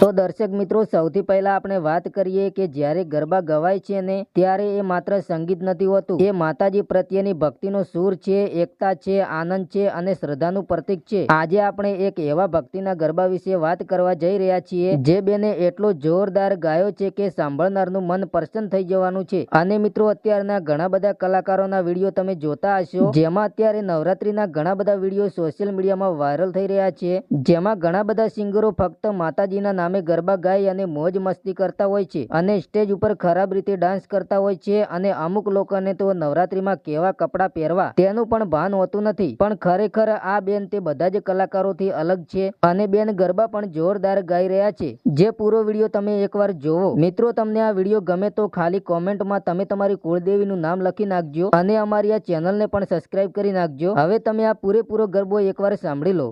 દર્શક મિત્રો, સૌથી પહેલા આપણે વાત કરીએ કે જ્યારે ગરબા ગવાય છે ને, ત્યારે એ માત્ર સંગીત નથી હોતું. એ માતાજી પ્રત્યેની ભક્તિનો સૂર છે, એકતા છે, આનંદ છે અને શ્રદ્ધાનું પ્રતીક છે. આજે આપણે એક એવા ભક્તિના ગરબા વિશે વાત કરવા જઈ રહ્યા છીએ, જે બેને એટલો જોરદાર ગાયો છે કે સાંભળનારનું મન પ્રસન્ન થઈ જવાનું છે. અને મિત્રો, અત્યારના ઘણા બધા કલાકારોના વીડિયો તમે જોતા હશો, જેમાં અત્યારે નવરાત્રીના ઘણા બધા વીડિયો સોશિયલ મીડિયામાં વાયરલ થઈ રહ્યા છે. જેમાં ઘણા બધા સિંગરો ફક્ત માતાજીના નામે ગરબા ગાઈ અને મોજ મસ્તી કરતા હોય છે અને સ્ટેજ ઉપર ખરાબ રીતે ડાન્સ કરતા હોય છે અને અમુક લોકોને તો નવરાત્રીમાં કેવા કપડાં પહેરવા તેનું પણ ભાન હોતું નથી. પણ ખરેખર આ બેન તે બધા જ કલાકારોથી અલગ છે અને બેન ગરબા પણ જોરદાર ગાઈ રહ્યા છે. જે પૂરો વીડિયો તમે એકવાર જોવો. મિત્રો, તમને આ વીડિયો ગમે તો ખાલી કોમેન્ટમાં તમે તમારી કુળદેવીનું નામ લખી નાખજો અને અમારી આ ચેનલને પણ સબસ્ક્રાઇબ કરી નાખજો. હવે તમે આ પૂરેપૂરો ગરબો એકવાર સાંભળી લો.